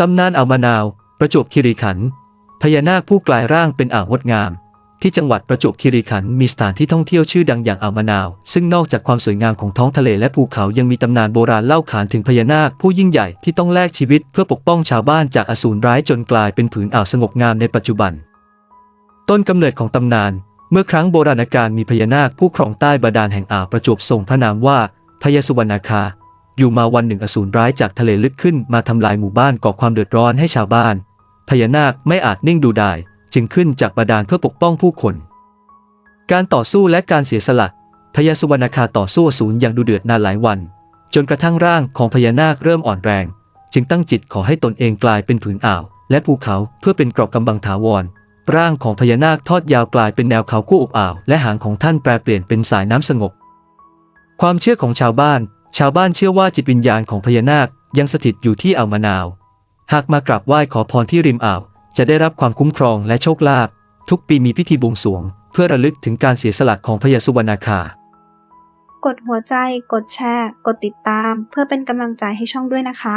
ตำนานอ่าวมะนาว ประจวบคีรีขันธ์พญานาคผู้กลายร่างเป็นอ่าวงดงาม ที่จังหวัดประจวบคีรีขันธ์มีสถานที่ท่องเที่ยวชื่อดังอย่างอ่าวมะนาว ซึ่งนอกจากความสวยงามของท้องทะเลและภูเขายังมีตำนานโบราณเล่าขานถึงพญานาคผู้ยิ่งใหญ่ที่ต้องแลกชีวิตเพื่อปกป้องชาวบ้านจากอสูรร้ายจนกลายเป็นผืนอ่าวสงบงามในปัจจุบัน ต้นกำเนิดของตำนาน เมื่อครั้งโบราณกาลมีพญานาคผู้ครองใต้บาดาลแห่งอ่าวประจวบทรงพระนามว่าพญาสุวรรณคา อยู่มาวันหนึ่งอสูรร้ายจากทะเลลึกขึ้นมาทำลายหมู่บ้านก่อความเดือดร้อนให้ชาวบ้าน พญานาคไม่อาจนิ่งดูไดายจึงขึ้นจากบาดาลเพื่อปกป้องผู้คน การต่อสู้และการเสียสละ พญาสุวรรณคาต่อสู้อสูรอย่างดุเดือดนานหลายวัน จนกระทั่งร่างของพญานาคเริ่มอ่อนแรง จึงตั้งจิตขอให้ตนเองกลายเป็นผืนอ่าว และภูเขาเพื่อเป็นเกราะกำบังถาวร ร่างของพญานาคทอดยาวกลายเป็นแนวเขาคู่อบอ่าว และหางของท่านแปรเปลี่ยนเป็นสายน้ำสงบ ความเชื่อของชาวบ้าน ชาวบ้านเชื่อว่าจิตวิญญาณของพญานาคยังสถิตอยู่ที่อ่าวมะนาว หากมากราบไหว้ขอพรที่ริมอ่าว จะได้รับความคุ้มครองและโชคลาภทุกปีมีพิธีบวงสรวง เพื่อระลึกถึงการเสียสละของพญาสุวรรณาคา กดหัวใจ กดแชร์ กดติดตาม เพื่อเป็นกำลังใจให้ช่องด้วยนะคะ